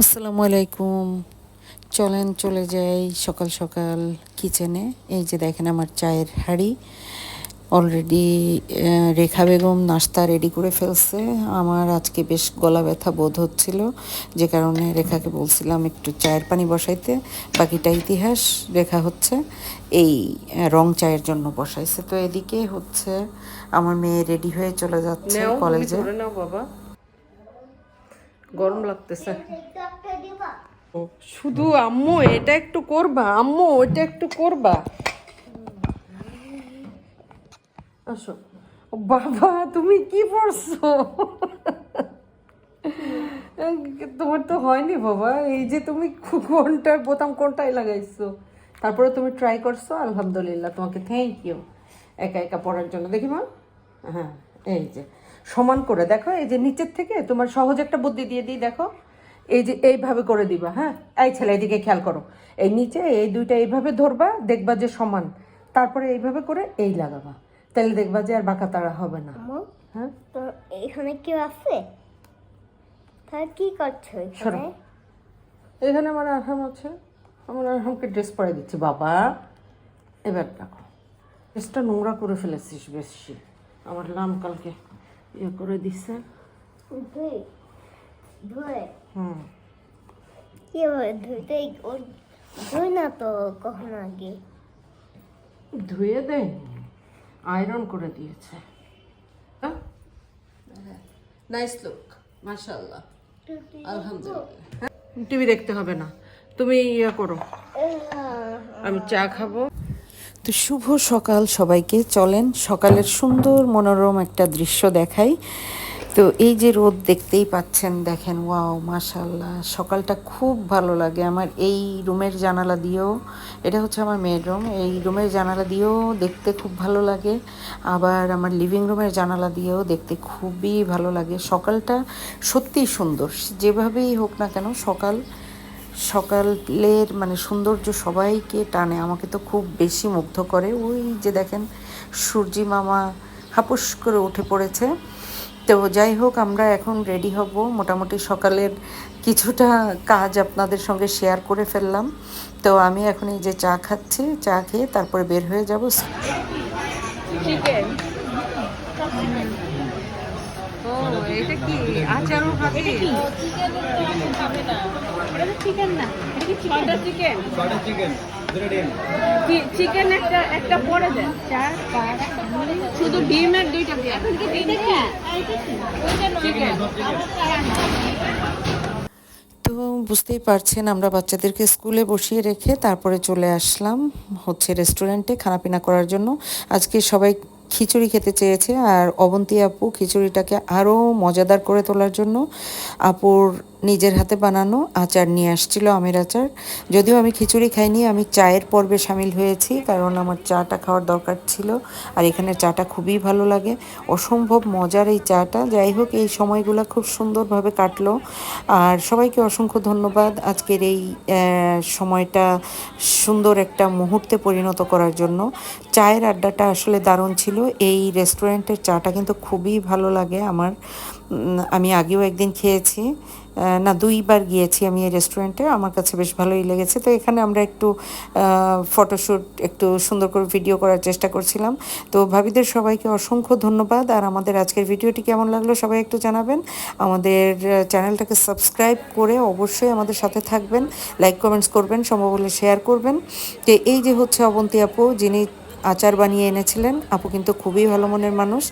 আসসালামু আলাইকুম। চলেন চলে যাই সকাল সকাল কিচেনে। এই যে দেখেন আমার চায়ের হাঁড়ি। অলরেডি রেখা বেগম নাস্তা রেডি করে ফেলছে। আমার আজকে বেশ গলা ব্যথা বোধ হচ্ছিল যে কারণে রেখাকে বলছিলাম একটু চায়ের পানি বসাইতে। বাকিটা ইতিহাস রেখা হচ্ছে এই রং চায়ের জন্য বসাইছে। তো এদিকে হচ্ছে আমার মেয়ে রেডি হয়ে চলে যাচ্ছে কলেজে বাবা। গরম লাগতেছে। শুধু আম্মু এটা একটু করবা। আম্মু ওইটা একটু করবা। আসো। বাবা তুমি কি পড়ছো? তোমার তো হয়নি বাবা। এই যে তুমি কোনটার বোতাম কোনটাই লাগাইছো? তারপরে তুমি ট্রাই করছ আলহামদুলিল্লাহ তোমাকে থ্যাংক ইউ একা একা পড়ার জন্য। দেখি মা। হ্যাঁ এই যে। সমান করে দেখো এই যে নিচের থেকে তোমার সহজ একটা বুদ্ধি দিয়ে দিই দেখো। এই যে এইভাবে করে দিবা হ্যাঁ? এই ছেলে এদিকে খেয়াল করো। এই নিচে এই দুইটা এইভাবে ধরবা দেখবা যে সমান। তারপরে এইভাবে করে এই লাগাবা। তাহলে দেখবা যে আর বাঁকা তারা হবে না। হ্যাঁ? তো এখানে কেউ আছে? তাহলে কি করছ। এখানে? এখানে আমার আরহাম আছে। আমার আরহামকে ড্রেস পরে দিচ্ছি বাবা। এবার দেখো ড্রেসটা নোংরা করে ফেলেছিস বেশি। আমার লাম কালকে ইয়ে করে দিচ্ছে ধুই ধুয়ে হুম কি ধুইতে ধুই না তো কখন আগে ধুয়ে দেয়নি আয়রন করে দিয়েছে? নাইস লুক আলহামদুলিল্লাহ টিভি দেখতে হবে না। তুমি ইয়ে করো। আমি চা খাব। তো শুভ সকাল সবাইকে। চলেন সকালের সুন্দর মনোরম একটা দৃশ্য দেখাই। তো এই যে রোদ দেখতেই পাচ্ছেন, দেখেন, ওয়াও মাশাল্লাহ সকালটা খুব ভালো লাগে। আমার এই রুমের জানালা দিয়েও, এটা হচ্ছে আমার মেয়ের রুম এই রুমের জানালা দিয়েও দেখতে খুব ভালো লাগে। আবার আমার লিভিং রুমের জানালা দিয়েও দেখতে খুবই ভালো লাগে। সকালটা সত্যিই সুন্দর। যেভাবেই হোক না কেন, সকাল সকালের মানে সৌন্দর্য সবাইকে টানে, আমাকে তো খুব বেশি মুগ্ধ করে। ওই যে দেখেন, সূর্যি মামা হাপুস করে উঠে পড়েছে। তো যাই হোক, আমরা এখন রেডি হব। মোটামুটি সকালের কিছুটা কাজ আপনাদের সঙ্গে শেয়ার করে ফেললাম। তো আমি এখন এই যে চা খাচ্ছি, চা খেয়ে তারপরে বের হয়ে যাব। এটা কি? আচারও খাবি চিকেন না কয়টা চিকেন চিকেন চিকেন একটা একটা পরে দেন চার পাঁচ শুধু ডিমের দুইটা দিয়ে। এখন কি দুইটা চিকেন তো বুঝতেই পারছেন আমরা বাচ্চাদেরকে স্কুলে বসিয়ে রেখে তারপরে চলে আসলাম হচ্ছে রেস্টুরেন্টে খানাপিনা করার জন্য। আজকে সবাই খিচুড়ি খেতে চেয়েছে। আর অবন্তী আপু খিচুড়িটাকে আরও মজাদার করে তোলার জন্য আপুর নিজের হাতে বানানো আচার নিয়ে আসছিল আমের আচার। যদিও আমি খিচুড়ি খাইনি, আমি চায়ের পর্বে সামিল হয়েছি কারণ আমার চাটা খাওয়ার দরকার ছিল আর এখানে চাটা খুবই ভালো লাগে। অসম্ভব মজার এই চাটা। যাই হোক, এই সময়গুলো খুব সুন্দরভাবে কাটলো। আর সবাইকে অসংখ্য ধন্যবাদ আজকের এই সময়টা সুন্দর একটা মুহূর্তে পরিণত করার জন্য। চায়ের আড্ডাটা আসলে দারুণ ছিল। এই রেস্টুরেন্টের চাটা কিন্তু খুবই ভালো লাগে আমার। আমি আগেও একদিন খেয়েছি। না, দুইবার গিয়েছি আমি এই রেস্টুরেন্টে আমার কাছে বেশ ভালোই লেগেছে। তো এখানে আমরা একটু ফটোশ্যুট একটু সুন্দর করে ভিডিও করার চেষ্টা করছিলাম। তো ভাবিদের সবাইকে অসংখ্য ধন্যবাদ। আর আমাদের আজকের ভিডিওটি কেমন লাগল সবাই একটু জানাবেন। আমাদের চ্যানেলটাকে সাবস্ক্রাইব করে অবশ্যই আমাদের সাথে থাকবেন। লাইক কমেন্টস করবেন সম্ভব হলে শেয়ার করবেন। তো এই যে হচ্ছে অবন্তী আপু, যিনি আচার বানিয়ে এনেছিলেন। আপু কিন্তু খুবই ভালো মনের মানুষ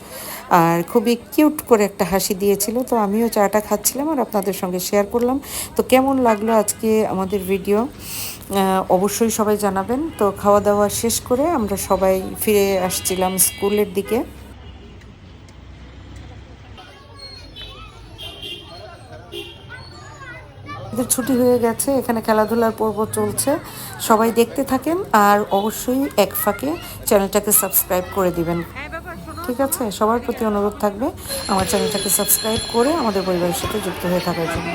আর খুবই কিউট করে একটা হাসি দিয়েছিল। তো আমিও চাটা খাচ্ছিলাম আর আপনাদের সঙ্গে শেয়ার করলাম। তো কেমন লাগল আজকে আমাদের ভিডিও অবশ্যই সবাই জানাবেন। তো খাওয়া দাওয়া শেষ করে আমরা সবাই ফিরে আসছিলাম স্কুলের দিকে। এদের ছুটি হয়ে গেছে, এখানে খেলাধুলার পর্ব চলছে। সবাই দেখতে থাকেন আর অবশ্যই এক ফাঁকে চ্যানেলটাকে সাবস্ক্রাইব করে দিবেন। ঠিক আছে? সবার প্রতি অনুরোধ থাকবে আমার চ্যানেলটাকে সাবস্ক্রাইব করে আমাদের পরিবারের সাথে যুক্ত হয়ে থাকার জন্য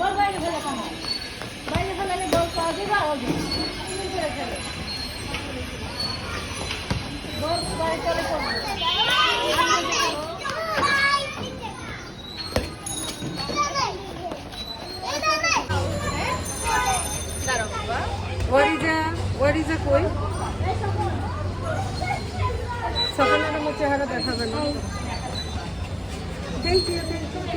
বল বাইরে ফেলে কেন বাইরে ফেলালে বল ওয়ারিজা ওয়ারিজা কই সকালে আমার চেহারা দেখাবে না থ্যাংক ইউ থ্যাংক ইউ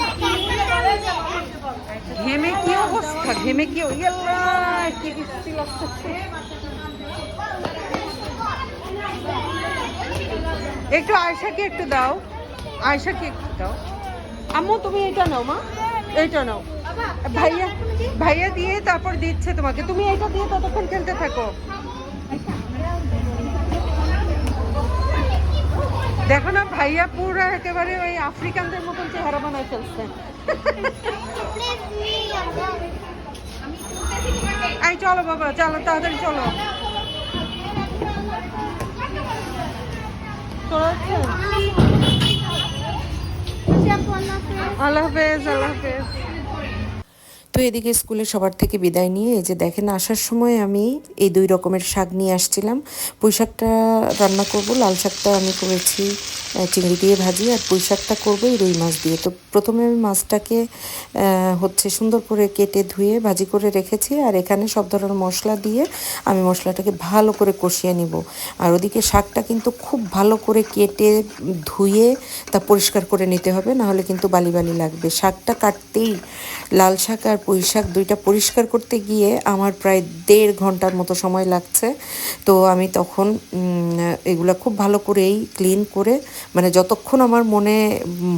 ঘেমে কি অবস্থা? ঘেমে কি কি কিস্তি লাগতেছে। একটু আয়সাকে একটু দাও। আয়সাকে একটু দাও। আম্মু, তুমি এটা নাও, মা। এইটা নাও। ভাইয়া ভাইয়া দিয়ে তারপর দিচ্ছে তোমাকে। তুমি এটা দিয়ে ততক্ষণ খেলতে থাকো। দেখো না, ভাইয়া পুরো একেবারে ওই আফ্রিকানদের মতন চেহারা বানায় ফেলছে। এই, চলো বাবা, চলো, তাড়াতাড়ি চলো। তো এদিকে স্কুলে সবার থেকে বিদায় নিয়ে, এই যে দেখেন আসার সময় আমি এই দুই রকমের শাক নিয়ে আসছিলাম। পুঁই শাকটা রান্না করব, লাল শাকটা আমি করেছি। চিংড়ি দিয়ে ভাজি আর পুঁই শাকটা করব এই রুই মাছ দিয়ে। তো প্রথমে আমি মাছটাকে হচ্ছে সুন্দর করে কেটে ধুয়ে ভাজি করে রেখেছি আর এখানে সব ধরনের মশলা দিয়ে আমি মশলাটাকে ভালো করে কষিয়ে নিব। আর ওদিকে শাকটা কিন্তু খুব ভালো করে কেটে ধুয়ে তা পরিষ্কার করে নিতে হবে, নাহলে কিন্তু বালি বালি লাগবে। শাকটা কাটতেই লাল শাক আর পুঁই শাক দুইটা পরিষ্কার করতে গিয়ে আমার প্রায় দেড় ঘণ্টার মতো সময় লাগছে। তো আমি তখন এগুলা খুব ভালো করেই ক্লিন করে মানে যতক্ষণ আমার মনে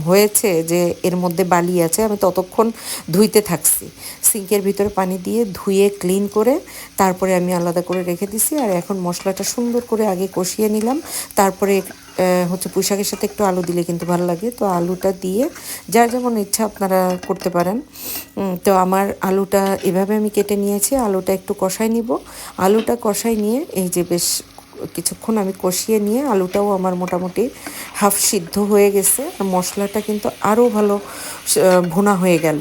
হয়েছে যে এর মধ্যে বালি আছে, আমি ততক্ষণ ধুইতে থাকছি। সিঙ্কের ভিতরে পানি দিয়ে ধুয়ে ক্লিন করে তারপরে আমি আলাদা করে রেখে দিছি আর এখন মশলাটা সুন্দর করে আগে কষিয়ে নিলাম। তারপরে হচ্ছে পুঁইশাকের সাথে একটু আলু দিলে কিন্তু ভালো লাগে। তো আলুটা দিয়ে যার যেমন ইচ্ছা আপনারা করতে পারেন। তো আমার আলুটা এভাবে আমি কেটে নিয়েছি, আলুটা একটু কষাই নিব। আলুটা কষাই নিয়ে এই যে বেশ কিছুক্ষণ আমি কষিয়ে নিয়ে আলুটাও আমার মোটামুটি হাফ সিদ্ধ হয়ে গেছে। আর মশলাটা কিন্তু আরও ভালো ভুনা হয়ে গেল।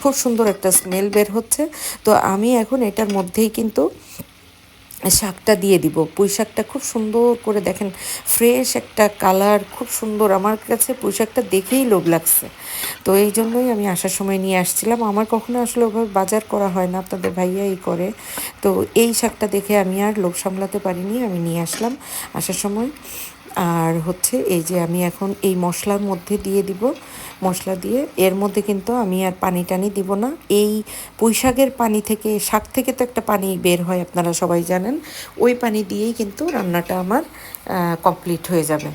খুব সুন্দর একটা স্মেল বের হচ্ছে। তো আমি এখন এটার মধ্যেই কিন্তু শাকটা দিয়ে দিব। পুঁই শাকটা খুব সুন্দর করে দেখেন ফ্রেশ একটা কালার খুব সুন্দর। আমার কাছে পুঁই শাকটা দেখেই লোভ লাগছে। তো এই জন্যই আমি আসার সময় নিয়ে আসছিলাম। আমার কখনো আসলে ওভাবে বাজার করা হয় না, আপনাদের ভাইয়াই করে। তো এই শাকটা দেখে আমি আর লোভ সামলাতে পারিনি, আমি নিয়ে আসলাম। আসার সময় আর হচ্ছে এই যে আমি এখন এই মশলার মধ্যে দিয়ে দিব, মশলা দিয়ে। এর মধ্যে কিন্তু আমি আর পানি টানি দিব না। এই পুঁইশাকের পানি থেকে, শাক থেকে তো একটা পানি বের হয়, আপনারা সবাই জানেন। ওই পানি দিয়েই কিন্তু রান্নাটা আমার কমপ্লিট হয়ে যাবে।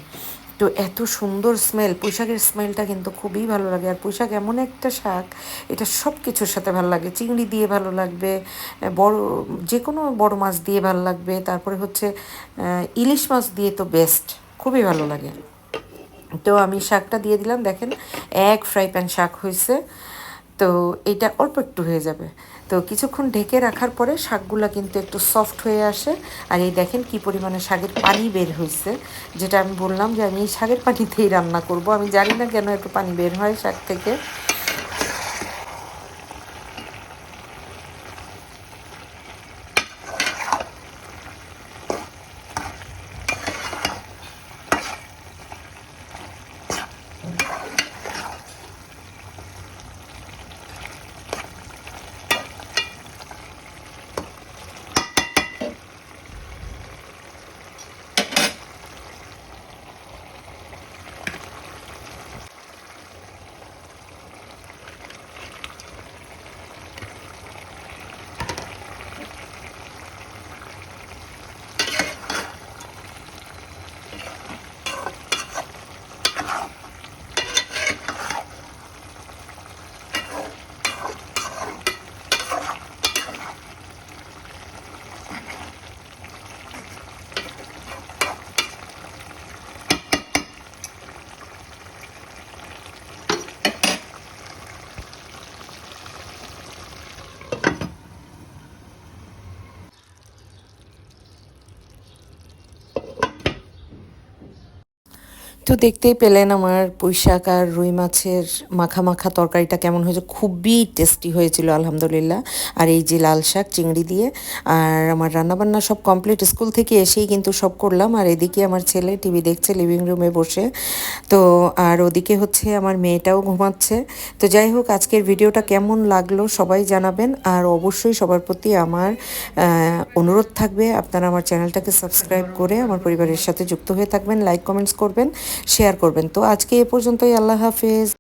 তো এত সুন্দর স্মেল, পুঁইশাকের স্মেলটা কিন্তু খুবই ভালো লাগে। আর পুঁইশাক এমন একটা শাক, এটা সব কিছুর সাথে ভালো লাগে। চিংড়ি দিয়ে ভালো লাগবে, বড় যে কোনো বড় মাছ দিয়ে ভালো লাগবে। তারপরে হচ্ছে ইলিশ মাছ দিয়ে তো বেস্ট খুবই ভালো লাগে। তো আমি শাকটা দিয়ে দিলাম, দেখেন, এক ফ্রাই প্যান শাক হয়েছে তো এটা অল্প একটু হয়ে যাবে। তো কিছুক্ষণ ঢেকে রাখার পরে শাকগুলো কিন্তু একটু সফট হয়ে আসে। আর এই দেখেন কি পরিমাণে শাকের পানি বের হয়েছে যেটা আমি বললাম যে আমি এই শাকের পানিতেই রান্না করব। আমি জানি না কেন একটু পানি বের হয় শাক থেকে। তো দেখতেই পেলেন আমার পুঁইশাক আর রুই মাছের মাখা মাখা তরকারিটা কেমন হয়েছে। খুবই টেস্টি হয়েছিল, আলহামদুলিল্লাহ। আর এই যে লাল শাক, চিংড়ি দিয়ে, আর আমার রান্নাবান্না সব কমপ্লিট স্কুল থেকে এসেই কিন্তু সব করলাম। আর এদিকে আমার ছেলে টিভি দেখছে লিভিং রুমে বসে। তো আর ওদিকে হচ্ছে আমার মেয়েটাও ঘুমাচ্ছে। তো যাই হোক, আজকের ভিডিওটা কেমন লাগল সবাই জানাবেন। আর অবশ্যই সবার প্রতি আমার অনুরোধ থাকবে। আপনারা আমার চ্যানেলটাকে সাবস্ক্রাইব করে আমার পরিবারের সাথে যুক্ত হয়ে থাকবেন লাইক কমেন্টস করবেন। শেয়ার করবেন। তো আজকে এ পর্যন্তই আল্লাহ হাফেজ।